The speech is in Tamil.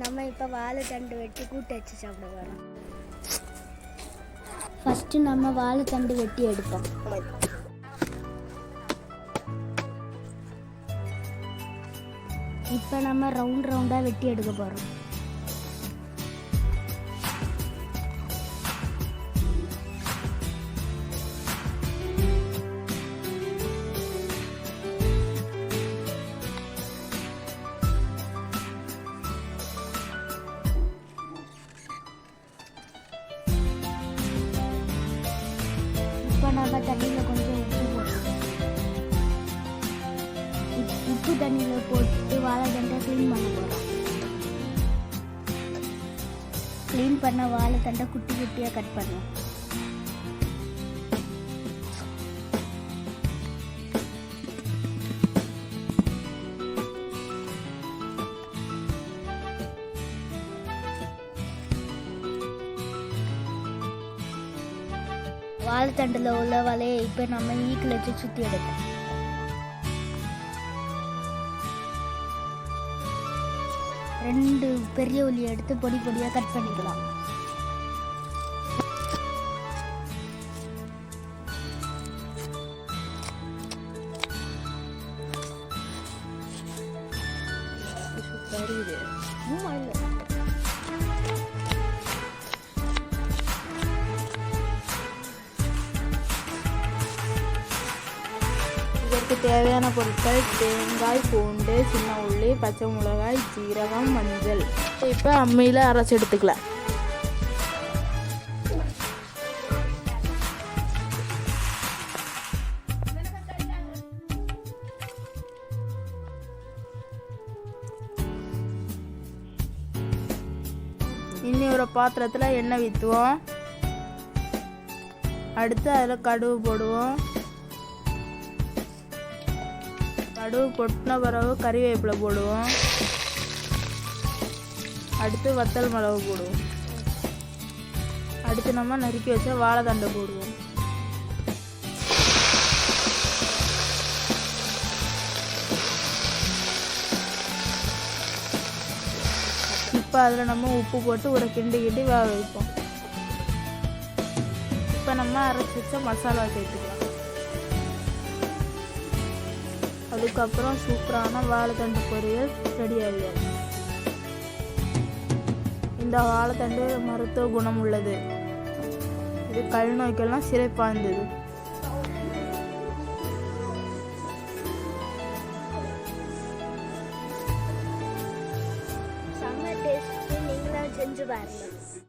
நம்ம இப்போ வாழைத்தண்டு வெட்டி கூட்டு வச்சு சாப்பிட போகிறோம் ஃபஸ்ட்டு நம்ம வாழைத்தண்டு வெட்டி எடுப்போம். இப்போ நம்ம ரவுண்ட் ரவுண்டாக வெட்டி எடுக்க போகிறோம் நம்ம தண்ணியில் கொஞ்சம் உப்பு போடுறோம் உப்பு தண்ணியில் போட்டு வாழைத்தண்டை க்ளீன் பண்ண போகிறோம் க்ளீன் பண்ண வாழைத்தண்டை குட்டி குட்டியாக கட் பண்ணுவோம் வாழைத்தண்டில் உள்ள வலையை இப்போ நம்ம ஈக்கில் வச்சு சுற்றி எடுப்போம். ரெண்டு பெரிய உளியை எடுத்து பொடி பொடியாக கட் பண்ணிக்கலாம். இதற்கு தேவையான பொருட்கள் தேங்காய் பூண்டு சின்ன உள்ளி பச்சை மிளகாய் ஜீரகம் மஞ்சள். இப்போ அம்மியில் அரைச்சி எடுத்துக்கலாம். இனி ஒரு பாத்திரத்தில் எண்ணெய் விற்றுவோம் அடுத்து அதில் கடுகு போடுவோம். கடுகு கொட்டின பிறகு கறிவேப்பிலை போடுவோம். அடுத்து வத்தல் மிளகு போடுவோம். அடுத்து நம்ம நறுக்கி வச்ச வாழைத்தண்டை போடுவோம். இப்போ அதில் நம்ம உப்பு போட்டு ஒரு கிண்டி கிண்டி வேக வைப்போம். இப்போ நம்ம அரைச்சி வச்ச மசாலா சேர்த்துக்கலாம். அதுக்கப்புறம் சூப்பரான வாழைத்தண்டு பொரியல் ரெடி ஆகிடும் இந்த வாழைத்தண்டு மருத்துவ குணம் உள்ளது. இது கல் நோய்க்கெல்லாம் சிறப்பாய்ந்தது செஞ்சு பாருங்கள்